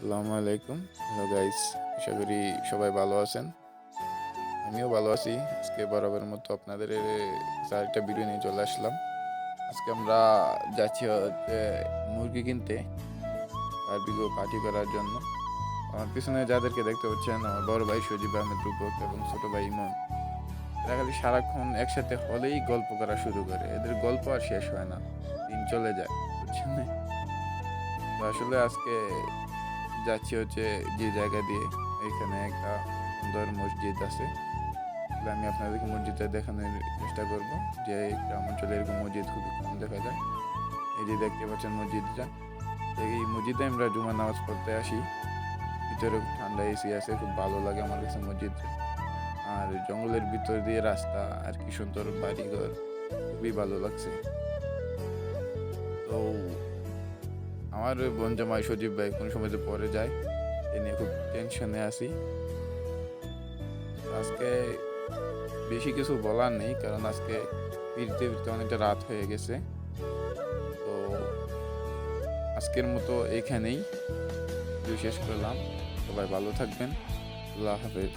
আসসালামু আলাইকুম। Hello guys আশা করি সবাই ভালো আছেন। আমিও ভালো আছি। আজকে বরাবরের মতো আপনাদের আরেকটা ভিডিও নিয়ে চলে আসলাম। আজকে আমরা যাচ্ছি মুরগি কিনতে বারবিকিউ পার্টি করার জন্য। আমার পিছনে যাদেরকে দেখতে পাচ্ছেন, আমার বড় ভাই সজীব আহমেদ রূপক এবং ছোট ভাই ইমন। এরা খালি সারাক্ষণ একসাথে হলেই গল্প করা শুরু করে। এদের গল্প আর শেষ হয় না। দিন চলে যায়, বুঝছেন আসলে আজকে যাচ্ছি হচ্ছে যে জায়গা দিয়ে, এখানে একটা সুন্দর মসজিদ আছে। তাহলে আমি আপনাদেরকে মসজিদটা দেখানোর চেষ্টা করব যে গ্রাম অঞ্চলে এরকম মসজিদ খুবই কম দেখা যায়। এই যে দেখতে পাচ্ছেন মসজিদটা। এই মসজিদে আমরা জুমার নামাজ পড়তে আসি। ভিতরে ঠান্ডা এসি আছে, খুব ভালো লাগে আমার কাছে মসজিদটা। আর জঙ্গলের ভিতর দিয়ে রাস্তা আর কি সুন্দর বাড়িঘর, খুবই ভালো লাগছে। তো আমার ওই বোন জামাই সজীব ভাই কোন সময় যে পরে যায়, এ নিয়ে খুব টেনশনে আছি। আজকে বেশি কিছু বলার নেই, কারণ আজকে ফিরতে ফিরতে অনেকটা রাত হয়ে গেছে। তো আজকের মতো এখানেই শেষ করলাম। সবাই ভালো থাকবেন। আল্লাহ হাফেজ।